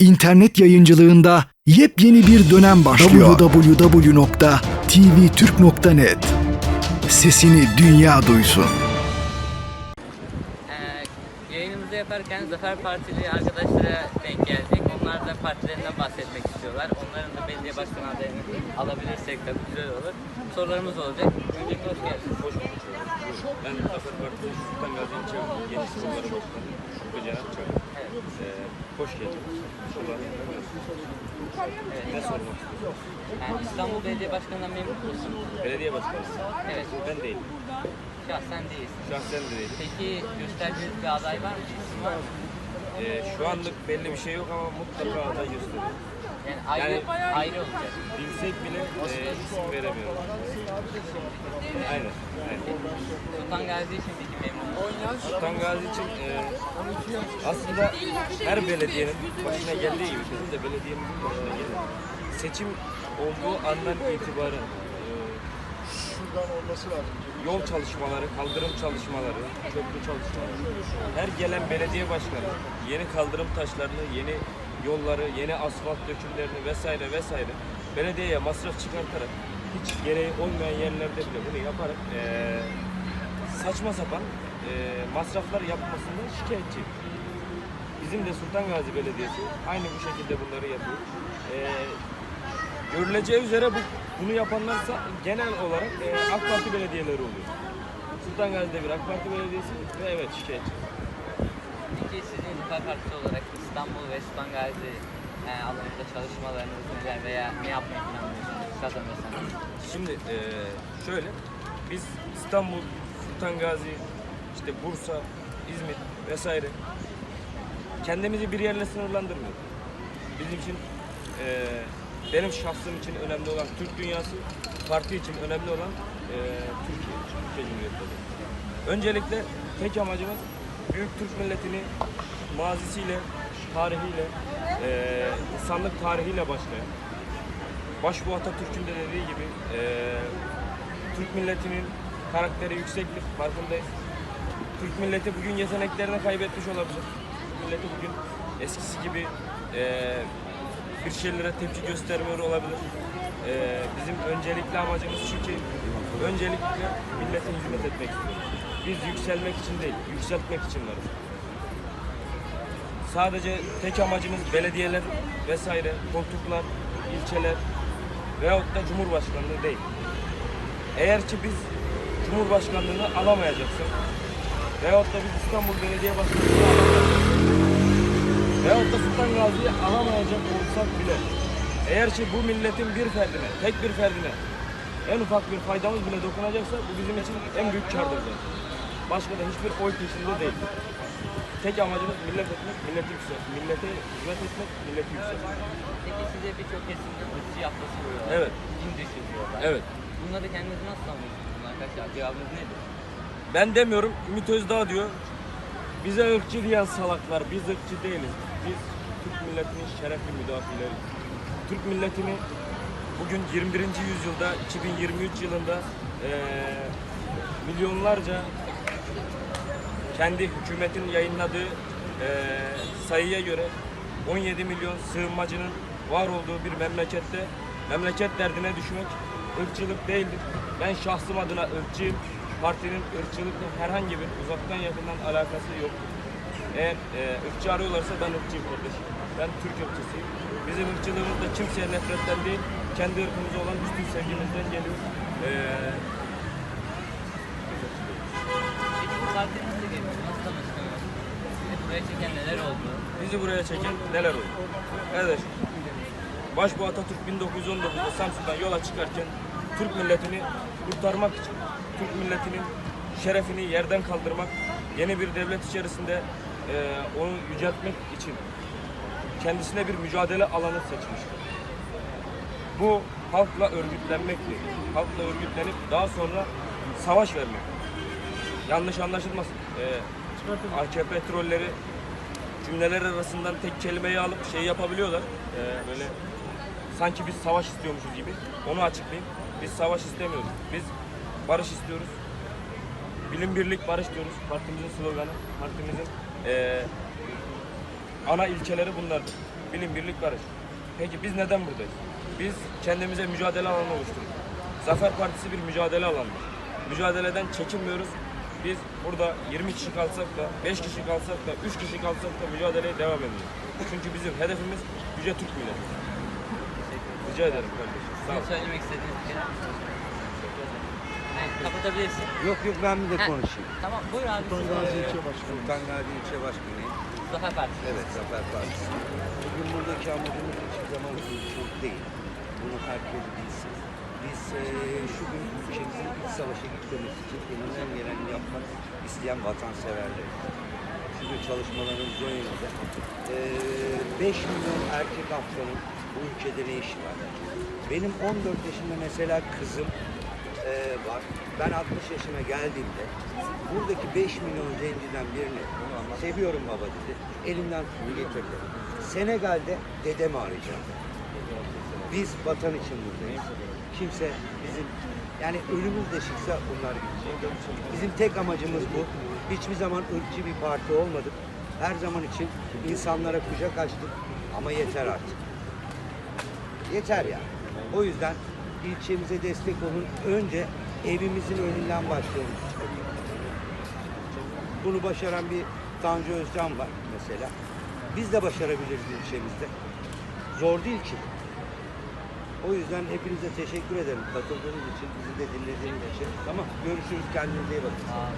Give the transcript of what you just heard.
İnternet yayıncılığında yepyeni bir dönem başlıyor. www.tvtürk.net Sesini dünya duysun. Yaparken Zafer Partili arkadaşlara denk geldik. Onlar da partilerinden bahsetmek istiyorlar. Onların da belediye başkan adayını alabilirsek de güzel olur. Sorularımız olacak. Öncelikle hoş geldiniz. Hoş bulduk. Ben Zafer Partisi Sultan Gazi İlçe Genç Sporları Başkanı Cenap Çak. Evet. Ee, hoş geldiniz. İnşallah ne sormak istiyorsunuz? Yani İstanbul Belediye Başkanı'ndan memnun musun? Belediye başkanı. Evet. Ben değilim. Şahsen değilsin. Şahsen de değilim. Peki gösterdiğiniz bir aday var mı? İsim var mı? Ee, şu anlık belli bir şey yok ama mutlaka aday gösteriyor. Yani ayrı, Yani- ayrı olacak. Bilsek bile e, isim veremiyoruz. Aynen. aynen. Sultan Gazi için peki memnun musun? Sultan Gazi için e, aslında her belediyenin başına geldiği gibi bizim de belediyemizin başına gelir. Seçim olduğu andan itibaren e, yol çalışmaları, kaldırım çalışmaları, köprü çalışmaları. Her gelen belediye başkanı yeni kaldırım taşlarını, yeni yolları, yeni asfalt dökümlerini vesaire vesaire belediyeye masraf çıkartarak hiç gereği olmayan yerlerde bile bunu yaparak e, saçma sapan e, masraflar yapmasından şikayetçi. Bizim de Sultan Gazi Belediyesi aynı bu şekilde bunları yapıyor. E, görüleceği üzere bu, bunu yapanlarsa genel olarak e, AK Parti belediyeleri oluyor. Sultan Gazi'de bir AK Parti belediyesi ve evet şikayetçi. Peki sizin Zafer Partisi olarak İstanbul ve Sultan Gazi e, alanında çalışmalarınız neler veya ne yapmayı planlıyorsunuz? Kazanırsanız. Şimdi e, şöyle biz İstanbul, Sultan Gazi, işte Bursa, İzmir vesaire kendimizi bir yerle sınırlandırmıyoruz. Bizim için e, benim şahsım için önemli olan Türk dünyası, parti için önemli olan e, Türkiye, Türkiye Cumhuriyeti. Öncelikle tek amacımız büyük Türk milletini mazisiyle, tarihiyle, e, insanlık tarihiyle başlayan, Başbuğ Atatürk'ün de dediği gibi e, Türk milletinin karakteri yüksektir, farkındayız. Türk milleti bugün yeteneklerini kaybetmiş olabilir. Türk milleti bugün eskisi gibi e, bir şeylere tepki göstermiyor olabilir. E, bizim öncelikli amacımız şu ki öncelikle millete hizmet etmek istiyoruz. Biz yükselmek için değil, yükseltmek için varız. Sadece tek amacımız belediyeler vesaire, koltuklar, ilçeler veyahut da Cumhurbaşkanlığı değil. Eğer ki biz Cumhurbaşkanlığını alamayacaksak veyahut da biz İstanbul Belediye Başkanlığı'nı alamayacaksak veyahut da Sultan Gazi'yi alamayacak olsak bile eğer ki bu milletin bir ferdine, tek bir ferdine en ufak bir faydamız bile dokunacaksa bu bizim için en büyük zaten. Başka da hiçbir oy peşinde değil. Tek amacımız millet etmek, milleti yüksek, millete hizmet etmek, milleti yükseltmek. Peki size birçok kesimde ırkçı yaftası vuruyorlar. Evet. Din dışı diyorlar. Evet. Bunları kendinizi nasıl anlıyorsunuz arkadaşlar? Cevabınız nedir? Ben demiyorum, Ümit Özdağ diyor. Bize ırkçı diyen salaklar, biz ırkçı değiliz. Biz Türk milletinin şerefli müdafileri. Türk milletini bugün 21. yüzyılda, 2023 yılında eee, milyonlarca kendi hükümetin yayınladığı eee, sayıya göre 17 milyon sığınmacının var olduğu bir memlekette memleket derdine düşmek ırkçılık değildir. Ben şahsım adına ırkçıyım. Partinin ırkçılıkla herhangi bir uzaktan yakından alakası yoktur. Eğer e, ırkçı arıyorlarsa ben ırkçıyım kardeşim. Ben Türk ırkçısıyım. Bizim ırkçılığımız da kimseye nefretten değil, kendi ırkımıza olan üstün sevgimizden geliyor. E, Peki bu parti nasıl gelişti? Nasıl tanıştınız? Sizi buraya çeken neler oldu? bizi buraya çeken neler oldu? Kardeş, Başbuğ Atatürk 1919'da Samsun'dan yola çıkarken Türk milletini kurtarmak için, Türk milletinin şerefini yerden kaldırmak, yeni bir devlet içerisinde e, onu yüceltmek için kendisine bir mücadele alanı seçmiştir. Bu halkla örgütlenmektir. Halkla örgütlenip daha sonra savaş vermek. Yanlış anlaşılmasın. Ee, AKP trolleri cümleler arasından tek kelimeyi alıp şey yapabiliyorlar. Ee, böyle sanki biz savaş istiyormuşuz gibi. Onu açıklayayım. Biz savaş istemiyoruz. Biz barış istiyoruz. Bilim birlik barış diyoruz. Partimizin sloganı, partimizin ee, ana ilkeleri bunlardır. Bilim, birlik, barış. Peki biz neden buradayız? Biz kendimize mücadele alanı oluşturduk. Zafer Partisi bir mücadele alanıdır. Mücadeleden çekinmiyoruz. Biz burada 20 kişi kalsak da, 5 kişi kalsak da, 3 kişi kalsak da mücadeleye devam ediyoruz. Çünkü bizim hedefimiz Yüce Türk milleti. Rica ederim kardeşim. Sağ Senin ol. söylemek istediğin bir şey. Kapatabilirsin. Yok yok ben bir de Ha. konuşayım. Tamam buyur abi. Sultan Gazi İlçe Başkanıyım. Zafer Partisi. Evet Zafer Partisi. Bugün buradaki amacımız hiçbir zaman ırkçılık değil. Bunu herkes bilsin. Biz eee şu gün ülkemizin iç savaşa gitmemesi için elinden geleni yapmak isteyen vatanseverler. Şu gün çalışmalarımız o yönde. Eee 5 milyon erkek Afgan'ın bu ülkede ne işi var? Benim 14 yaşında mesela kızım eee, var. Ben 60 yaşına geldiğimde buradaki 5 milyon zenciden birini seviyorum baba dedi. Elimden tutup getirdi. Senegal'de dedemi arayacağım. Biz vatan için buradayız. Kimse bizim yani ölümüz de çıksa bunlar gidecek. Bizim tek amacımız bu. Hiçbir zaman ırkçı bir parti olmadık. Her zaman için insanlara kucak açtık. Ama yeter artık. Yeter yani. O yüzden ilçemize destek olun. Önce evimizin önünden başlayalım. Bunu başaran bir Tanju Özcan var mesela. Biz de başarabiliriz ilçemizde. Zor değil ki. O yüzden hepinize teşekkür ederim katıldığınız için, bizi de dinlediğiniz için. Tamam, görüşürüz. Kendinize iyi bakın. Aa,